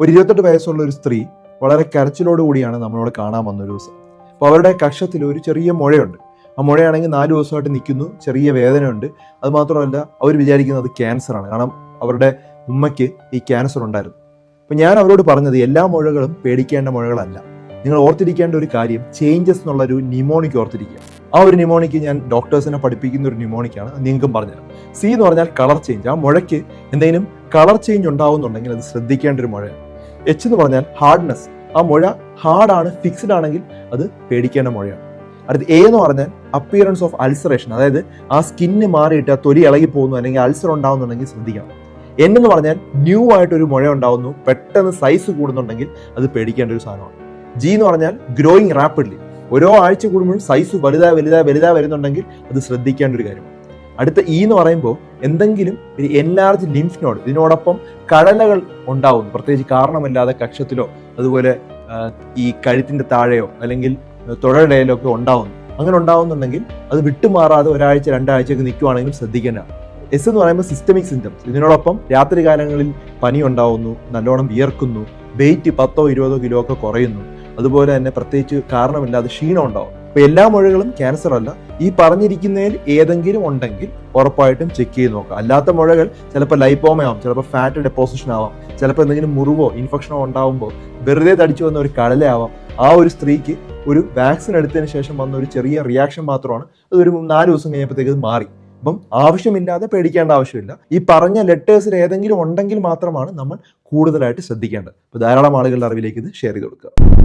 ഒരു ഇരുപത്തെട്ട് വയസ്സുള്ള ഒരു സ്ത്രീ വളരെ കരച്ചിലോട് കൂടിയാണ് നമ്മളോട് കാണാൻ വന്ന ഒരു ദിവസം. അപ്പോൾ അവരുടെ കക്ഷത്തിൽ ഒരു ചെറിയ മുഴയുണ്ട്. ആ മുഴയാണെങ്കിൽ നാല് ദിവസമായിട്ട് നിൽക്കുന്നു ചെറിയ വേദനയുണ്ട്. അത് മാത്രമല്ല അവർ വിചാരിക്കുന്നത് ക്യാൻസറാണ് കാരണം അവരുടെ ഉമ്മയ്ക്ക് ഈ ക്യാൻസർ ഉണ്ടായിരുന്നു. അപ്പം ഞാൻ അവരോട് പറഞ്ഞത് എല്ലാ മുഴകളും പേടിക്കേണ്ട മുഴകളല്ല. നിങ്ങൾ ഓർത്തിരിക്കേണ്ട ഒരു കാര്യം ചേഞ്ചസ് എന്നുള്ള ഒരു ന്യൂമോണിക്ക് ഓർത്തിരിക്കുക. ആ ഒരു നിമോണിക്ക് ഞാൻ ഡോക്ടേഴ്സിനെ പഠിപ്പിക്കുന്ന ഒരു നിമോണിക്കാണ് നിങ്ങൾക്കും പറഞ്ഞുതരാം. സി എന്ന് പറഞ്ഞാൽ കളർ ചേഞ്ച് ആ മുഴയ്ക്ക് എന്തെങ്കിലും കളർ ചേഞ്ച് ഉണ്ടാവുന്നുണ്ടെങ്കിൽ അത് ശ്രദ്ധിക്കേണ്ട ഒരു മുഴയാണ്. എച്ച് എന്ന് പറഞ്ഞാൽ ഹാർഡ്നെസ് ആ മുഴ ഹാർഡാണ് ഫിക്സ്ഡ് ആണെങ്കിൽ അത് പേടിക്കേണ്ട മുഴയാണ്. അടുത്ത് എ എന്ന് പറഞ്ഞാൽ അപ്പിയറൻസ് ഓഫ് അൾസറേഷൻ അതായത് ആ സ്കിന്ന് മാറിയിട്ട് ആ തൊലി ഇളകി പോകുന്നു അല്ലെങ്കിൽ അൾസർ ഉണ്ടാവുന്നുണ്ടെങ്കിൽ ശ്രദ്ധിക്കണം എൻ എന്ന് പറഞ്ഞാൽ ന്യൂ ആയിട്ടൊരു മുഴ ഉണ്ടാവുന്നു പെട്ടെന്ന് സൈസ് കൂടുന്നുണ്ടെങ്കിൽ അത് പേടിക്കേണ്ട ഒരു സാധനമാണ്. ജി എന്ന് പറഞ്ഞാൽ ഗ്രോയിങ് റാപ്പിഡ്ലി ഓരോ ആഴ്ച കൂടുമ്പോഴും സൈസ് വലുതാ വലുതാ വലുതാ വരുന്നുണ്ടെങ്കിൽ അത് ശ്രദ്ധിക്കേണ്ട ഒരു കാര്യമാണ്. അടുത്ത ഇ എന്ന് പറയുമ്പോൾ എന്തെങ്കിലും ഒരു എൻലാർജ് ലിംഫ് നോഡ് ഇതിനോടൊപ്പം കടലകൾ ഉണ്ടാവുന്നു. പ്രത്യേകിച്ച് കാരണമില്ലാതെ കക്ഷത്തിലോ അതുപോലെ ഈ കഴുത്തിന്റെ താഴെയോ അല്ലെങ്കിൽ തുടരടയിലോ ഒക്കെ ഉണ്ടാവുന്നു. അങ്ങനെ ഉണ്ടാവുന്നുണ്ടെങ്കിൽ അത് വിട്ടുമാറാതെ ഒരാഴ്ച രണ്ടാഴ്ചയൊക്കെ നിൽക്കുവാണെങ്കിലും ശ്രദ്ധിക്കേണ്ടതാണ് എസ് എന്ന് പറയുമ്പോൾ സിസ്റ്റമിക് സിംറ്റംസ് ഇതിനോടൊപ്പം രാത്രി കാലങ്ങളിൽ പനി ഉണ്ടാവുന്നു നല്ലോണം വിയർക്കുന്നു വെയിറ്റ് പത്തോ ഇരുപതോ കിലോ ഒക്കെ കുറയുന്നു. അതുപോലെ തന്നെ പ്രത്യേകിച്ച് കാരണമില്ലാതെ ക്ഷീണം ഉണ്ടാവും. അപ്പൊ എല്ലാ മുഴകളും ക്യാൻസർ അല്ല. ഈ പറഞ്ഞിരിക്കുന്നതിൽ ഏതെങ്കിലും ഉണ്ടെങ്കിൽ ഉറപ്പായിട്ടും ചെക്ക് ചെയ്ത് നോക്കുക. അല്ലാത്ത മുഴകൾ ചിലപ്പോൾ ലൈപ്പോമയാവും ചിലപ്പോൾ ഫാറ്റ് ഡെപ്പോസിഷൻ ആവാം ചിലപ്പോൾ എന്തെങ്കിലും മുറിവോ ഇൻഫെക്ഷനോ ഉണ്ടാവുമ്പോൾ വെറുതെ തടിച്ചു വന്ന ഒരു കടലയാവാം. ആ ഒരു സ്ത്രീക്ക് ഒരു വാക്സിൻ എടുത്തതിന് ശേഷം വന്ന ഒരു ചെറിയ റിയാക്ഷൻ മാത്രമാണ്. അത് ഒരു നാല് ദിവസം കഴിഞ്ഞപ്പോഴത്തേക്ക് മാറി. അപ്പം ആവശ്യമില്ലാതെ പേടിക്കേണ്ട ആവശ്യമില്ല. ഈ പറഞ്ഞ ലെറ്റേഴ്സിൽ ഏതെങ്കിലും ഉണ്ടെങ്കിൽ മാത്രമാണ് നമ്മൾ കൂടുതലായിട്ട് ശ്രദ്ധിക്കേണ്ടത്. അപ്പോൾ ധാരാളം ആളുകളുടെ അറിവിലേക്ക് ഇത് ഷെയർ ചെയ്ത് കൊടുക്കുക.